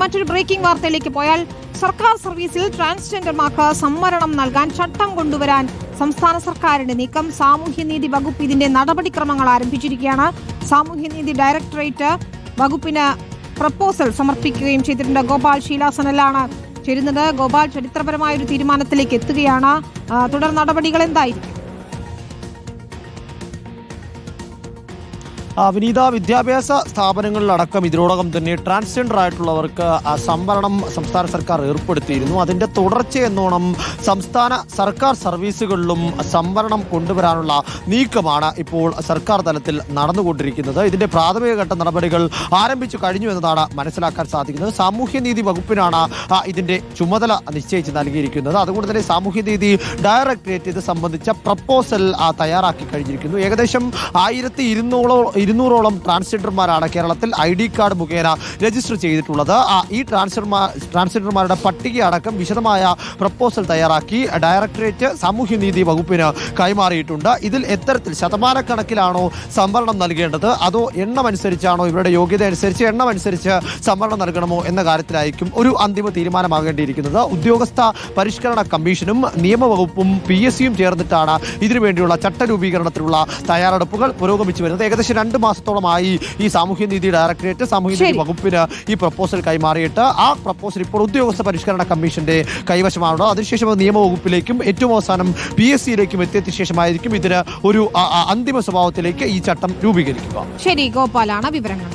മറ്റൊരു ബ്രേക്കിംഗ് വാർത്തയിലേക്ക് പോയാൽ സർക്കാർ സർവീസിൽ ട്രാൻസ്ജെൻഡർമാർക്ക് സംവരണം നൽകാൻ ചട്ടം കൊണ്ടുവരാൻ സംസ്ഥാന സർക്കാരിന്റെ നീക്കം സാമൂഹ്യനീതി വകുപ്പ് ഇതിന്റെ നടപടിക്രമങ്ങൾ ആരംഭിച്ചിരിക്കുകയാണ്. സാമൂഹ്യനീതി ഡയറക്ടറേറ്റ് വകുപ്പിന് പ്രപ്പോസൽ സമർപ്പിക്കുകയും ചെയ്തിട്ടുണ്ട്. ഗോപാൽ ശീലാസനലാണ് ചേരുന്നത്. ഗോപാൽ ചരിത്രപരമായ ഒരു തീരുമാനത്തിലേക്ക് എത്തുകയാണ്. തുടർ നടപടികൾ എന്തായിരിക്കും? വിനീത വിദ്യാഭ്യാസ സ്ഥാപനങ്ങളിലടക്കം ഇതിനോടകം തന്നെ ട്രാൻസ്ജെൻഡർ ആയിട്ടുള്ളവർക്ക് സംവരണം സംസ്ഥാന സർക്കാർ ഏർപ്പെടുത്തിയിരുന്നു. അതിന്റെ തുടർച്ച എന്നോണം സംസ്ഥാന സർക്കാർ സർവീസുകളിലും സംവരണം കൊണ്ടുവരാനുള്ള നീക്കമാണ് ഇപ്പോൾ സർക്കാർ തലത്തിൽ നടന്നുകൊണ്ടിരിക്കുന്നത്. ഇതിന്റെ പ്രാഥമിക ഘട്ട നടപടികൾ ആരംഭിച്ചു കഴിഞ്ഞു എന്നതാണ് മനസ്സിലാക്കാൻ സാധിക്കുന്നത്. സാമൂഹ്യനീതി വകുപ്പിനാണ് ഇതിന്റെ ചുമതല നിശ്ചയിച്ച് നൽകിയിരിക്കുന്നത്. അതുകൊണ്ട് തന്നെ സാമൂഹ്യനീതി ഡയറക്ടറേറ്റ് ഇത് സംബന്ധിച്ച പ്രപ്പോസൽ തയ്യാറാക്കി കഴിഞ്ഞിരിക്കുന്നു. ഏകദേശം ആയിരത്തി ഇരുന്നൂറോ ഇരുന്നൂറോളം ട്രാൻസ്ജെൻഡർമാരാണ് കേരളത്തിൽ ഐ ഡി കാർഡ് മുഖേന രജിസ്റ്റർ ചെയ്തിട്ടുള്ളത്. ഈ ട്രാൻസ്ജെൻഡർമാർ ട്രാൻസ്ജെൻഡർമാരുടെ പട്ടിക അടക്കം വിശദമായ പ്രപ്പോസൽ തയ്യാറാക്കി ഡയറക്ടറേറ്റ് സാമൂഹ്യനീതി വകുപ്പിന് കൈമാറിയിട്ടുണ്ട്. ഇതിൽ എത്തരത്തിൽ ശതമാനക്കണക്കിലാണോ സംവരണം നൽകേണ്ടത്? അതോ എണ്ണം അനുസരിച്ചാണോ ഇവരുടെ യോഗ്യത അനുസരിച്ച് എണ്ണം അനുസരിച്ച് സംവരണം നൽകണമോ എന്ന കാര്യത്തിലായിരിക്കും ഒരു അന്തിമ തീരുമാനമാകേണ്ടിയിരിക്കുന്നത്. ഉദ്യോഗസ്ഥ പരിഷ്കരണ കമ്മീഷനും നിയമവകുപ്പും പി എസ് സിയും ചേർന്നിട്ടാണ് ഇതിനുവേണ്ടിയുള്ള ചട്ടരൂപീകരണത്തിനുള്ള തയ്യാറെടുപ്പുകൾ പുരോഗമിച്ചു വരുന്നത്. ഏകദേശം രണ്ട് മാസത്തോളമായി ഈ സാമൂഹ്യനീതി ഡയറക്ടറേറ്റ് സാമൂഹ്യനീതി നീതി വകുപ്പിന് ഈ പ്രപ്പോസൽ കൈമാറിയിട്ട് ആ പ്രപ്പോസൽ ഇപ്പോൾ ഉദ്യോഗസ്ഥ പരിഷ്കരണ കമ്മീഷന്റെ കൈവശമാണുള്ളത് അതിനുശേഷം അത് നിയമവകുപ്പിലേക്കും ഏറ്റവും അവസാനം പി എസ് സിയിലേക്കും എത്തിയതിനു ശേഷമായിരിക്കും ഇതിന് ഒരു അന്തിമ സ്വഭാവത്തിലേക്ക് ഈ ചട്ടം രൂപീകരിക്കുക. ശരി ഗോപാലാണ് വിവരങ്ങൾ.